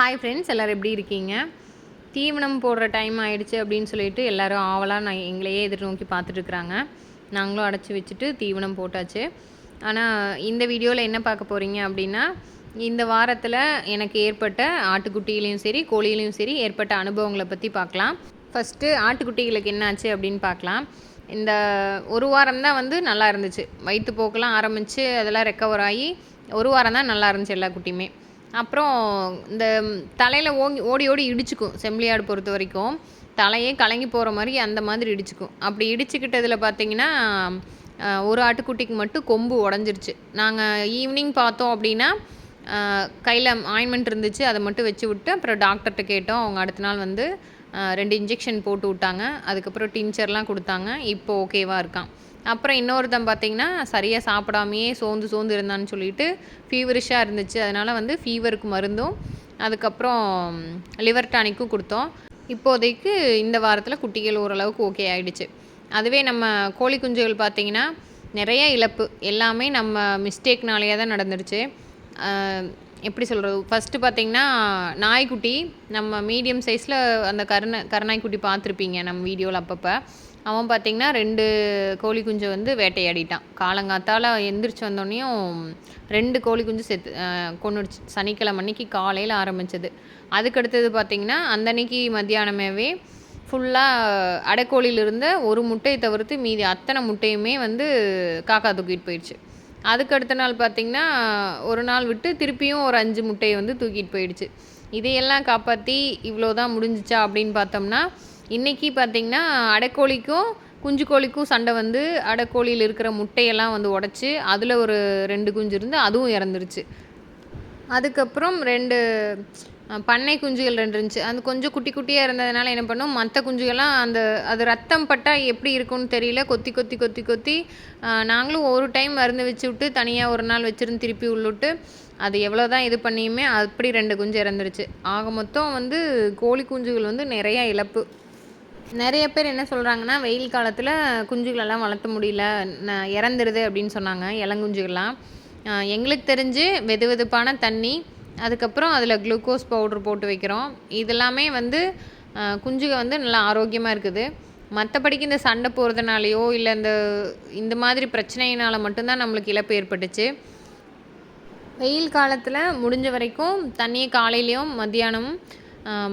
Hi friends எல்லோரும் எப்படி இருக்கீங்க? தீவனம் போடுற டைம் ஆயிடுச்சு அப்படின்னு சொல்லிட்டு எல்லோரும் ஆவலாக நான் எங்களையே எதிர்நோக்கி பார்த்துட்ருக்குறாங்க நாங்களும் அடைச்சி வச்சுட்டு தீவனம் போட்டாச்சு. ஆனால் இந்த வீடியோவில் என்ன பார்க்க போகிறீங்க அப்படின்னா இந்த வாரத்தில் எனக்கு ஏற்பட்ட ஆட்டுக்குட்டியிலையும் சரி கோழியிலையும் சரி ஏற்பட்ட அனுபவங்களை பற்றி பார்க்கலாம். ஃபஸ்ட்டு ஆட்டுக்குட்டிகளுக்கு என்னாச்சு அப்படின்னு பார்க்கலாம். இந்த ஒரு வாரம் தான் வந்து நல்லா இருந்துச்சு. வயிற்றுப்போக்கெல்லாம் ஆரம்பித்து அதெல்லாம் ரெக்கவர் ஆகி ஒரு வாரம் தான் நல்லா இருந்துச்சு எல்லா குட்டியுமே. அப்புறம் இந்த தலையில் ஓங்கி ஓடி ஓடி இடிச்சுக்கும் செம்பிளியாடு பொறுத்த வரைக்கும். தலையே கலங்கி போகிற மாதிரி அந்த மாதிரி இடிச்சுக்கும். அப்படி இடிச்சுக்கிட்டதில் பார்த்தீங்கன்னா ஒரு ஆட்டுக்குட்டிக்கு மட்டும் கொம்பு உடஞ்சிருச்சு. நாங்கள் ஈவினிங் பார்த்தோம் அப்படின்னா கையில் ஆயின்மெண்ட் இருந்துச்சு அதை மட்டும் வச்சு விட்டு அப்புறம் டாக்டர்கிட்ட கேட்டோம். அவங்க அடுத்த நாள் வந்து ரெண்டு இன்ஜெக்ஷன் போட்டு விட்டாங்க. அதுக்கப்புறம் டின்ச்சர்லாம் கொடுத்தாங்க. இப்போ ஓகேவாக இருக்கான். அப்புறம் இன்னொருத்தன் பார்த்தீங்கன்னா சரியாக சாப்பிடாமையே சோர்ந்து சோர்ந்து இருந்தான்னு சொல்லிட்டு ஃபீவரிஷாக இருந்துச்சு. அதனால் வந்து ஃபீவருக்கு மருந்தும் அதுக்கப்புறம் லிவர் டானிக்கும் கொடுத்தோம். இப்போதைக்கு இந்த வாரத்தில் குட்டிகள் ஓரளவுக்கு ஓகே ஆகிடுச்சு அதுவே நம்ம கோழி குஞ்சுகள் பார்த்திங்கன்னா நிறைய இழப்பு. எல்லாமே நம்ம மிஸ்டேக்னாலேயே தான் நடந்துருச்சு. எப்படி சொல்கிறது ஃபஸ்ட்டு பார்த்திங்கன்னா நாய்க்குட்டி நம்ம மீடியம் சைஸில் அந்த கருணை கருநாய்க்குட்டி பார்த்துருப்பீங்க நம்ம வீடியோவில் அப்பப்போ. அவன் பார்த்திங்கன்னா ரெண்டு கோழி குஞ்சை வந்து வேட்டையாடிட்டான். காலங்காத்தால் எந்திரிச்சு வந்தோடனையும் ரெண்டு கோழி குஞ்சு செத்து கொண்டுடுச்சு சனிக்கிழமை அன்னைக்கு காலையில் ஆரம்பித்தது அதுக்கடுத்தது பார்த்திங்கன்னா அந்த அன்னைக்கு மத்தியானமேவே ஃபுல்லாக அடைக்கோழியில் இருந்த ஒரு முட்டையை தவிர்த்து மீதி அத்தனை முட்டையுமே வந்து காக்கா தூக்கிட்டு போயிடுச்சு. அதுக்கு அடுத்த நாள் பார்த்திங்கன்னா ஒரு நாள் விட்டு திருப்பியும் ஒரு அஞ்சு முட்டையை வந்து தூக்கிட்டு போயிடுச்சு. இதையெல்லாம் காப்பாற்றி இவ்வளோ தான் முடிஞ்சிச்சா அப்படின்னு பார்த்தோம்னா இன்றைக்கி பார்த்திங்கன்னா அடைக்கோழிக்கும் குஞ்சு கோழிக்கும் சண்டை வந்து அடைக்கோழியில் இருக்கிற முட்டையெல்லாம் வந்து உடச்சி அதில் ஒரு ரெண்டு குஞ்சு இருந்து அதுவும் இறந்துருச்சு. அதுக்கப்புறம் ரெண்டு பண்ணை குஞ்சுகள் ரெண்டு இருந்துச்சு. அந்த கொஞ்சம் குட்டி குட்டியாக இருந்ததுனால என்ன பண்ணும் மற்ற குஞ்சுகள்லாம் அந்த அது ரத்தம் பட்டால் எப்படி இருக்கும்னு தெரியல. கொத்தி கொத்தி கொத்தி கொத்தி நாங்களும் ஒரு டைம் மருந்து வச்சு விட்டு தனியாக ஒரு நாள் வச்சுருந்து திருப்பி உள்ளுட்டு அது எவ்வளோ தான் இது பண்ணியுமே அப்படி ரெண்டு குஞ்சு இறந்துருச்சு. ஆக மொத்தம் வந்து கோழி குஞ்சுகள் வந்து நிறையா இழப்பு. நிறைய பேர் என்ன சொல்கிறாங்கன்னா வெயில் காலத்தில் குஞ்சுகளெல்லாம் வளர்த்த முடியல இறந்துடுது அப்படின்னு சொன்னாங்க இளங்குஞ்சுகள்லாம். எங்களுக்கு தெரிஞ்சு வெது வெதுப்பான தண்ணி அதுக்கப்புறம் அதில் குளுக்கோஸ் பவுட்ரு போட்டு வைக்கிறோம். இதெல்லாமே வந்து குஞ்சுக வந்து நல்லா ஆரோக்கியமாக இருக்குது. மற்றபடிக்கு இந்த சண்டை போகிறதுனாலையோ இல்லை இந்த இந்த மாதிரி பிரச்சனையினால் மட்டும்தான் நம்மளுக்கு இழப்பு ஏற்பட்டுச்சு. வெயில் காலத்தில் முடிஞ்ச வரைக்கும் தண்ணியை காலையிலையும் மத்தியானமும்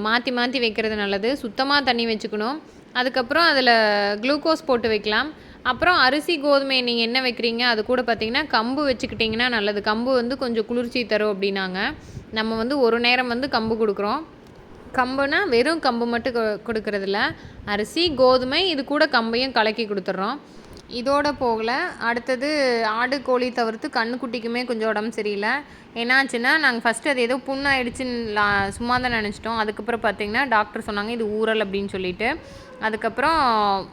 மாற்றி மாற்றி வைக்கிறது நல்லது. சுத்தமாக தண்ணி வச்சுக்கணும். அதுக்கப்புறம் அதில் குளுக்கோஸ் போட்டு வைக்கலாம். அப்புறம் அரிசி கோதுமை நீங்கள் என்ன வைக்கிறீங்க? அது கூட பார்த்தீங்கன்னா கம்பு வச்சுக்கிட்டிங்கன்னா நல்லது. கம்பு வந்து கொஞ்சம் குளிர்ச்சி தரும் அப்படின்னாங்க. நம்ம வந்து ஒரு நேரம் வந்து கம்பு கொடுக்குறோம். கம்புனா வெறும் கம்பு மட்டும் கொடுக்கறதில்ல. அரிசி கோதுமை இது கூட கம்பையும் கலக்கி கொடுத்துட்றோம் இதோட போகல. அடுத்தது ஆடு கோழி தவிர்த்து கண்ணுக்குட்டிக்குமே கொஞ்சம் உடம்பு சரியில்லை. என்னாச்சுன்னா நாங்கள் ஃபஸ்ட்டு அது ஏதோ புண்ணாயிடுச்சுன்னு சும்மா தான் நினச்சிட்டோம். அதுக்கப்புறம் பார்த்தீங்கன்னா டாக்டர் சொன்னாங்க இது ஊரல் அப்படின்னு சொல்லிட்டு. அதுக்கப்புறம்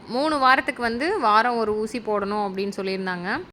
மூணு வாரத்துக்கு வந்து வாரம் ஒரு ஊசி போடணும் அப்படின்னு சொல்லியிருந்தாங்க.